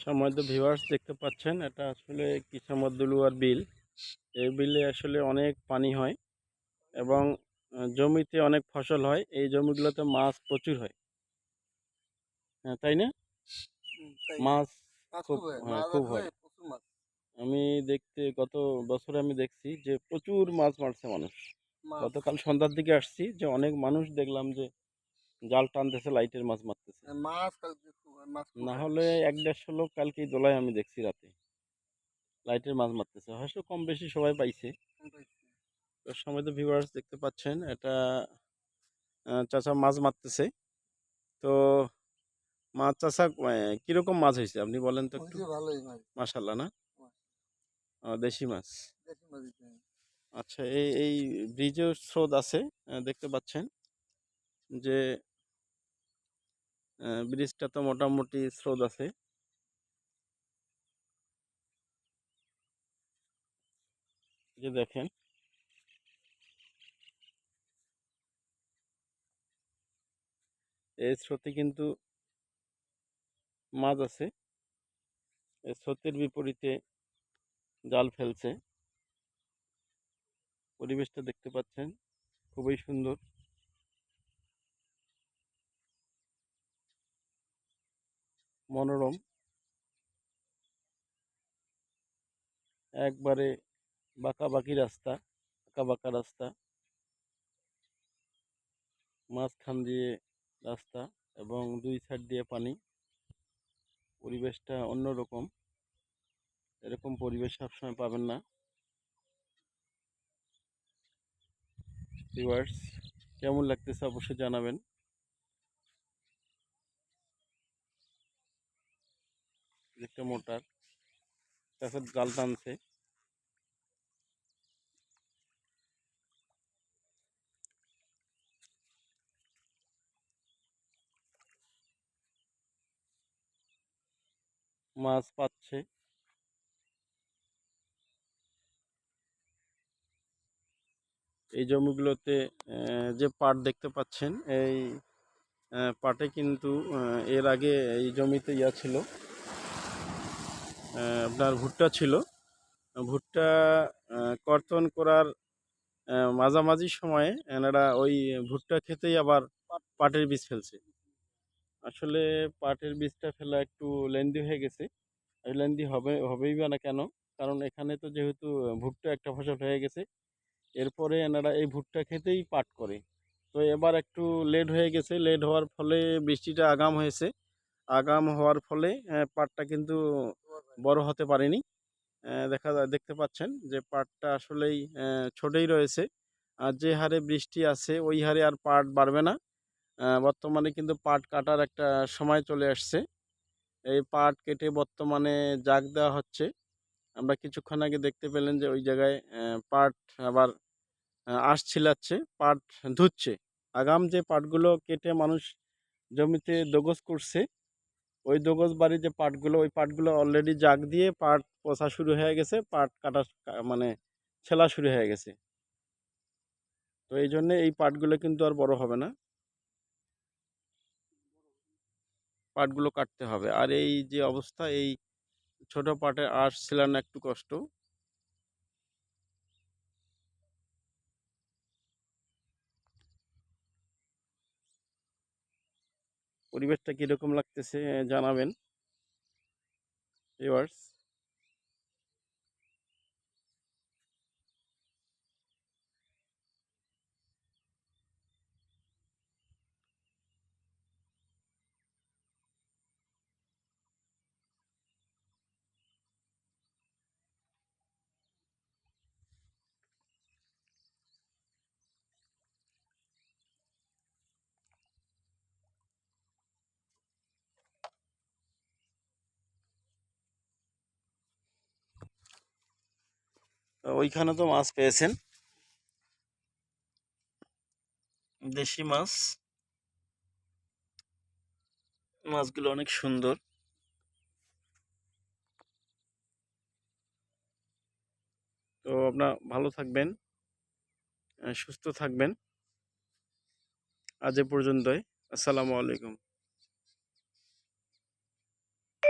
সময় তো ভিউয়ার্স দেখতে পাচ্ছেন এটা আসলে কিসামদ্দুলুয়ার বিল। এই বিলে আসলে অনেক পানি হয় এবং জমিতে অনেক ফসল হয়। এই জমিগুলোতে মাছ প্রচুর হয়। হ্যাঁ তাই না? মাছ খুব খুব হয় হ্যাঁ, খুব হয়। আমি দেখতে গত বছরে আমি দেখছি যে প্রচুর মাছ মারছে মানুষ। গতকাল সন্ধ্যার দিকে আসছি যে অনেক মানুষ দেখলাম যে জাল টানতেছে লাইটের মাছ মারতেছে। হ্যাঁ, মাছ হয়, না হলে এক দেড়শো লোক কালকে দোলায় আমি দেখছি রাতে। লাইটের মাছ মারতেছে। হয়তো কম বেশি সবাই পাইছে। আমি তো সময় তো ভিউয়ার্স দেখতে পাচ্ছেন এটা চাচা মাছ মারতেছে। তো মাছ আহ, কীরকম মাছ হয়েছে আপনি বলেন তো একটু। মাসাল্লাহ না? দেশি মাছ। হয়। আচ্ছা এই এই ব্রিজের স্রোত আছে দেখতে পাচ্ছেন যে ব্রিজটা তো মোটামুটি স্রোত আছে। যে দেখেন। এই স্রোতে কিন্তু মাছ আছে। স্রোতের বিপরীতে জাল ফেলছে। পরিবেশটা দেখতে পাচ্ছেন, খুবই সুন্দর। মনোরম। একবারে বাঁকা বাঁকি রাস্তা বাঁকা রাস্তা। মাঝখান দিয়ে রাস্তা এবং দুই সাইড দিয়ে পানি। পরিবেশটা অন্যরকম। এরকম পরিবেশ সবসময় পাবেন না। কেমন লাগতেছে অবশ্যই জানাবেন। একটা মোটার, তারপর জাল টানছে। মাছ পাচ্ছে। এই জমিগুলোতে যে পাট দেখতে পাচ্ছেন, এই পাটে কিন্তু এর আগে এই জমিতে ইয়া ছিল। আপনার ভুট্টা ছিল। ভুট্টা কর্তন করার মাঝামাঝি সময়ে এনারা ওই ভুট্টা খেতেই আবার পাটের বীজ ফেলছে। আসলে পাটের বীজটা ফেলা একটু লেন্দি হয়ে গেছে। লেন্দি হবে, হবেই বা না কেন? কারণ এখানে তো যেহেতু ভুট্টা একটা ফসল হয়ে গেছে, এরপরে এনারা এই ভুট্টা খেতেই পাট করে। তো এবার একটু লেট হয়ে গেছে। লেট হওয়ার ফলে বৃষ্টিটা আগাম হয়েছে। আগাম হওয়ার ফলে পাটটা কিন্তু বড় হতে পারেনি। দেখা দেখতে পাচ্ছেন যে পাটটা আসলেই ছোটই রয়েছে। আর যে হারে বৃষ্টি আছে ওই হারে আর পাট বাড়বে না। বর্তমানে কিন্তু পাট কাটার একটা সময় চলে আসছে। এই পাট কেটে বর্তমানে জাগ দেওয়া হচ্ছে। আমরা কিছুক্ষণ আগে দেখতে পেলেন যে ওই জায়গায় পাট আবার আহ, আঁশ ছিলাচ্ছে পাট ধুচ্ছে। আগাম যে পাটগুলো কেটে মানুষ জমিতে দোগজ করছে ওই দোগজ বাড়ির যে পাটগুলো, ওই পাটগুলো অলরেডি জাগ দিয়ে পাট পচা শুরু হয়ে গেছে, পাট কাটা মানে ছেলা শুরু হয়ে গেছে। তো এই জন্যে এই পাটগুলো কিন্তু আর বড় হবে না। পাটগুলো কাটতে হবে। আর এই যে অবস্থা, এই ছোট পাটে আঁশ ছিলানো একটু কষ্ট। পরিবেশটা কীরকম লাগতেছে জানাবেন। ভিউয়ার্স ওইখানে তো মাছ পেয়েছেন। দেশি মাছ। মাছগুলো অনেক সুন্দর। তো আপনার ভালো থাকবেন সুস্থ থাকবেন। আজ এ পর্যন্তই। আসসালামু আলাইকুম।